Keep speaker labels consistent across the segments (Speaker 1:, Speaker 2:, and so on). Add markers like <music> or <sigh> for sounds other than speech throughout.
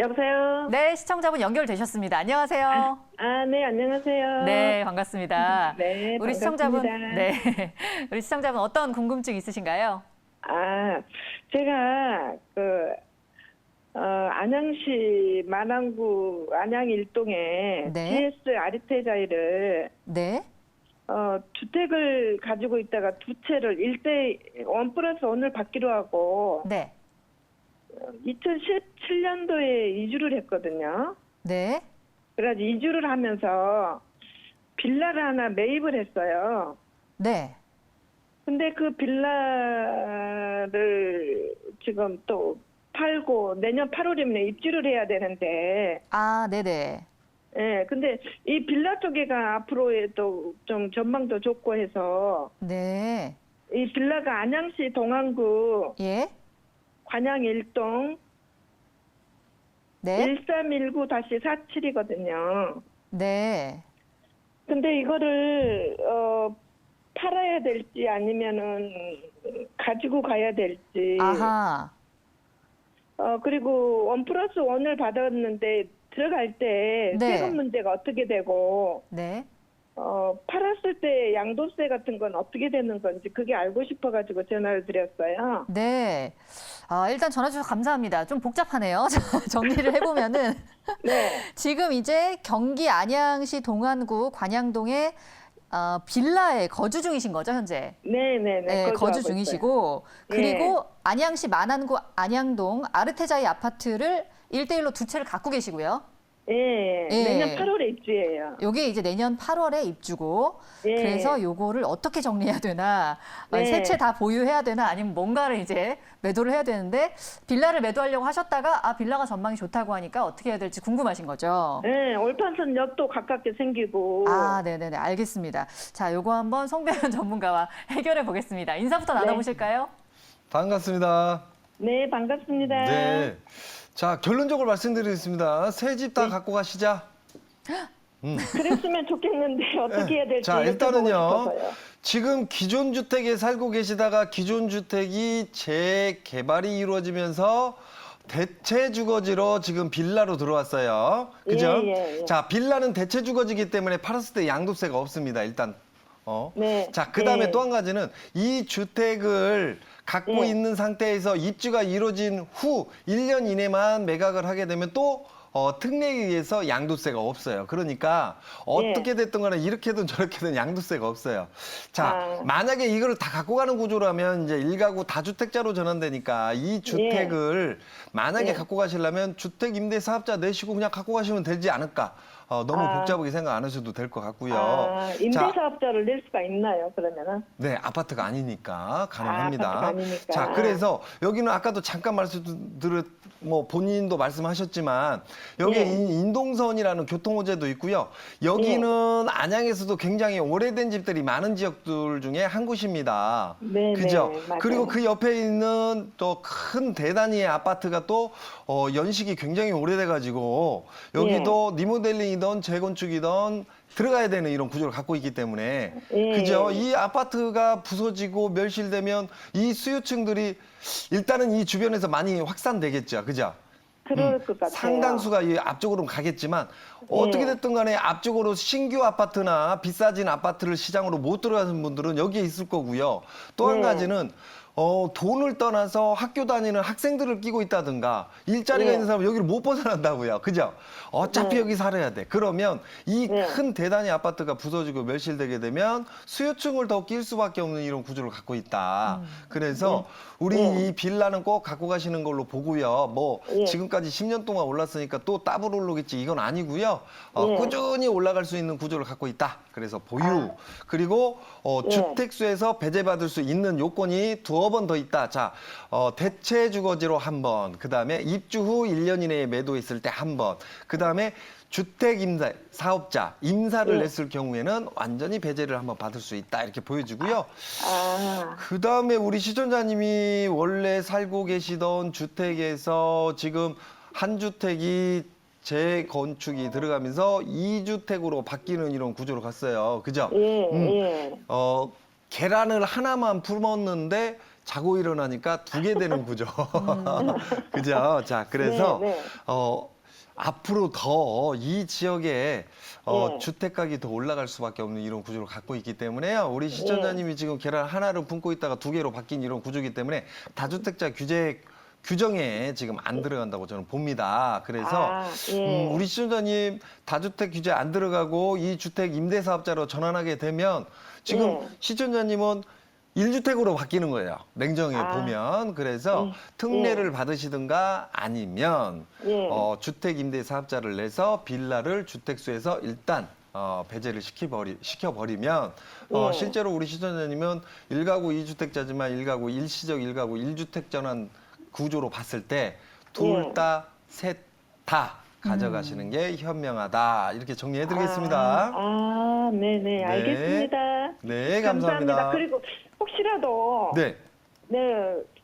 Speaker 1: 여보세요?
Speaker 2: 네, 시청자분 연결되셨습니다. 안녕하세요.
Speaker 1: 아, 네, 안녕하세요.
Speaker 2: 네, 반갑습니다. <laughs>
Speaker 1: 네,
Speaker 2: 우리 시청자분,
Speaker 1: 반갑습니다.
Speaker 2: 네, <laughs> 우리 시청자분 어떤 궁금증 있으신가요?
Speaker 1: 아, 제가 그 어, 안양시 만안구 안양 일동에
Speaker 2: 네.
Speaker 1: GS 아리테자이를
Speaker 2: 네,
Speaker 1: 어, 주택을 가지고 있다가 두 채를 일대 원 플러스 원을 받기로 하고
Speaker 2: 네,
Speaker 1: 2017년도에 이주를 했거든요.
Speaker 2: 네,
Speaker 1: 그래서 이주를 하면서 빌라를 하나 매입을 했어요.
Speaker 2: 네.
Speaker 1: 근데 그 빌라를 지금 또 팔고 내년 8월이면 입주를 해야 되는데,
Speaker 2: 아, 네네.
Speaker 1: 예, 근데 이 빌라 쪽에가 앞으로의 또좀 전망도 좋고 해서
Speaker 2: 네,
Speaker 1: 이 빌라가 안양시 동안구
Speaker 2: 예,
Speaker 1: 관양 1동
Speaker 2: 네,
Speaker 1: 1319-47이거든요.
Speaker 2: 네.
Speaker 1: 근데 이거를 어 팔아야 될지 아니면은 가지고 가야 될지
Speaker 2: 아하,
Speaker 1: 어 그리고 원 플러스 원을 받았는데 들어갈 때
Speaker 2: 네.
Speaker 1: 세금 문제가 어떻게 되고
Speaker 2: 네.
Speaker 1: 어 팔았을 때 양도세 같은 건 어떻게 되는 건지 그게 알고 싶어가지고 전화를 드렸어요.
Speaker 2: 네. 아, 일단 전화 주셔서 감사합니다. 좀 복잡하네요. <laughs> 정리를 해보면은 <laughs>
Speaker 1: 네,
Speaker 2: 지금 이제 경기 안양시 동안구 관양동에 어, 빌라에 거주 중이신 거죠, 현재?
Speaker 1: 네, 네, 네.
Speaker 2: 네,
Speaker 1: 거주하고
Speaker 2: 거주. 중이시고
Speaker 1: 예.
Speaker 2: 그리고 안양시 만안구 안양동 아르테자이 아파트를 일대일로두 채를 갖고 계시고요.
Speaker 1: 예, 예.
Speaker 2: 예.
Speaker 1: 내년 8월에 입주해요.
Speaker 2: 요게 이제 내년 8월에 입주고
Speaker 1: 예.
Speaker 2: 그래서 요거를 어떻게 정리해야 되나
Speaker 1: 네.
Speaker 2: 세채 다 보유해야 되나 아니면 뭔가를 이제 매도를 해야 되는데 빌라를 매도하려고 하셨다가 아 빌라가 전망이 좋다고 하니까 어떻게 해야 될지 궁금하신 거죠.
Speaker 1: 네, 올판선 역도 가깝게 생기고
Speaker 2: 아, 네네네. 알겠습니다. 자, 요거 한번 송배현 <laughs> 전문가와 해결해 보겠습니다. 인사부터
Speaker 1: 네.
Speaker 2: 나눠보실까요?
Speaker 3: 반갑습니다.
Speaker 1: 네, 반갑습니다.
Speaker 3: 네. 자, 결론적으로 말씀드리겠습니다. 새 집다
Speaker 1: 네.
Speaker 3: 갖고 가시자. <gasps>
Speaker 1: 그랬으면 좋겠는데 어떻게 해야 될지
Speaker 3: 자, 일단은요.
Speaker 1: 여쭤보고 싶어서요.
Speaker 3: 지금 기존 주택에 살고 계시다가 기존 주택이 재개발이 이루어지면서 대체 주거지로 지금 빌라로 들어왔어요. 그죠?
Speaker 1: 예, 예, 예.
Speaker 3: 자, 빌라는 대체 주거지기 때문에 팔았을 때 양도세가 없습니다. 일단. 어.
Speaker 1: 네.
Speaker 3: 자, 그다음에
Speaker 1: 네.
Speaker 3: 또 한 가지는 이 주택을 갖고
Speaker 1: 네.
Speaker 3: 있는 상태에서 입주가 이루어진 후 1년 이내만 매각을 하게 되면 또 어, 특례에 의해서 양도세가 없어요. 그러니까 어떻게 됐든 간에 이렇게든 저렇게든 양도세가 없어요. 자,
Speaker 1: 아.
Speaker 3: 만약에 이거를 다 갖고 가는 구조라면 이제 일가구 다주택자로 전환되니까 이 주택을 만약에
Speaker 1: 예.
Speaker 3: 갖고 가시려면 주택 임대 사업자 내시고 그냥 갖고 가시면 되지 않을까? 어, 너무
Speaker 1: 아.
Speaker 3: 복잡하게 생각 안 하셔도 될 것 같고요.
Speaker 1: 아,
Speaker 3: 자,
Speaker 1: 임대사업자를 낼 수가 있나요? 그러면은
Speaker 3: 네, 아파트가 아니니까 가능합니다.
Speaker 1: 아, 아파트가 아니니까.
Speaker 3: 자, 그래서 여기는 아까도 잠깐 말씀드렸, 뭐 본인도 말씀하셨지만 여기
Speaker 1: 예.
Speaker 3: 에 인동선이라는 교통호재도 있고요. 여기는
Speaker 1: 예.
Speaker 3: 안양에서도 굉장히 오래된 집들이 많은 지역들 중에 한 곳입니다.
Speaker 1: 네,
Speaker 3: 그죠?
Speaker 1: 네, 맞아요.
Speaker 3: 그리고 그 옆에 있는 또 큰 대단위의 아파트가 또 어, 연식이 굉장히 오래돼가지고 여기도
Speaker 1: 예.
Speaker 3: 리모델링이 든 재건축이든 들어가야 되는 이런 구조를 갖고 있기 때문에
Speaker 1: 예.
Speaker 3: 그죠? 이 아파트가 부서지고 멸실되면 이 수요층들이 일단은 이 주변에서 많이 확산되겠죠. 그죠?
Speaker 1: 그럴
Speaker 3: 음,
Speaker 1: 것 같아요.
Speaker 3: 상당수가 이 앞쪽으로 가겠지만
Speaker 1: 예.
Speaker 3: 어떻게 됐든 간에 앞쪽으로 신규 아파트나 비싸진 아파트를 시장으로 못 들어가는 분들은 여기에 있을 거고요. 또 한
Speaker 1: 네.
Speaker 3: 가지는 어, 돈을 떠나서 학교 다니는 학생들을 끼고 있다든가 일자리가
Speaker 1: 네.
Speaker 3: 있는 사람 은 여기를 못 벗어난다고요. 그죠? 어차피
Speaker 1: 네.
Speaker 3: 여기 살아야 돼. 그러면 이
Speaker 1: 네.
Speaker 3: 큰 대단위 아파트가 부서지고 멸실되게 되면 수요층을 더 낄 수밖에 없는 이런 구조를 갖고 있다. 그래서 우리
Speaker 1: 네.
Speaker 3: 이 빌라는 꼭 갖고 가시는 걸로 보고요. 뭐
Speaker 1: 예.
Speaker 3: 지금까지 10년 동안 올랐으니까 또 따블 오르겠지 이건 아니고요. 어,
Speaker 1: 예.
Speaker 3: 꾸준히 올라갈 수 있는 구조를 갖고 있다. 그래서 보유
Speaker 1: 아.
Speaker 3: 그리고 어,
Speaker 1: 예.
Speaker 3: 주택수에서 배제받을 수 있는 요건이 두어 번 더 있다. 자, 어, 대체 주거지로 한 번, 그 다음에 입주 후 1년 이내에 매도했을 때 한 번, 그 다음에 주택 임대 사업자 임사를
Speaker 1: 예.
Speaker 3: 냈을 경우에는 완전히 배제를 한번 받을 수 있다 이렇게 보여주고요.
Speaker 1: 아,
Speaker 3: 그 다음에 우리 시청자님이 원래 살고 계시던 주택에서 지금 한 주택이 재건축이 들어가면서 이주택으로 바뀌는 이런 구조로 갔어요. 그죠?
Speaker 1: 예,
Speaker 3: 음.
Speaker 1: 예.
Speaker 3: 어, 계란을 하나만 품었는데 자고 일어나니까 두 개 되는 구조. <laughs> 그죠? 자, 그래서
Speaker 1: 네, 네.
Speaker 3: 어, 앞으로 더 이 지역에 어,
Speaker 1: 예.
Speaker 3: 주택 가격이 더 올라갈 수밖에 없는 이런 구조를 갖고 있기 때문에요. 우리 시청자님이 지금 계란 하나를 품고 있다가 두 개로 바뀐 이런 구조이기 때문에 다주택자 규제 규정에 지금 안 들어간다고 저는 봅니다. 그래서
Speaker 1: 아, 예.
Speaker 3: 음, 우리 시청자님 다주택 규제 안 들어가고 이 주택 임대사업자로 전환하게 되면 지금
Speaker 1: 예.
Speaker 3: 시청자님은 일주택으로 바뀌는 거예요. 냉정에
Speaker 1: 아.
Speaker 3: 보면. 그래서
Speaker 1: 예.
Speaker 3: 특례를 받으시든가 아니면
Speaker 1: 예.
Speaker 3: 어, 주택 임대 사업자를 내서 빌라를 주택수에서 일단 어, 배제를 시켜버리, 시켜버리면 어,
Speaker 1: 예.
Speaker 3: 실제로 우리 시청자님은 일가구이주택자지만 일가구 일시적 일가구일주택 전환 구조로 봤을 때둘
Speaker 1: 예.
Speaker 3: 다, 셋 다 가져가시는 게 현명하다. 이렇게 정리해 드리겠습니다.
Speaker 1: 아, 아, 네네,
Speaker 3: 네.
Speaker 1: 알겠습니다.
Speaker 3: 네, 감사합니다.
Speaker 1: 그리고 혹시라도
Speaker 3: 네.
Speaker 1: 네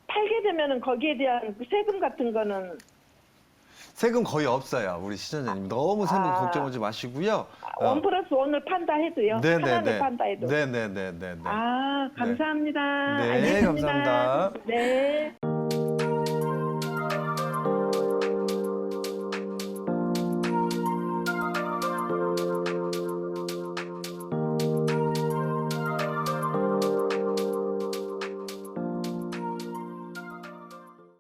Speaker 1: 팔게 되면은 거기에 대한 그 세금 같은 거는
Speaker 3: 세금 거의 없어요. 우리 시청자님. 너무 세금
Speaker 1: 아.
Speaker 3: 걱정하지 마시고요. 어,
Speaker 1: 원 플러스 원을 판다 해도요. 하나를 판다 해도.
Speaker 3: 네네 네 네.
Speaker 1: 아, 감사합니다.
Speaker 3: 네,
Speaker 1: 알겠습니다.
Speaker 3: 감사합니다.
Speaker 1: 네.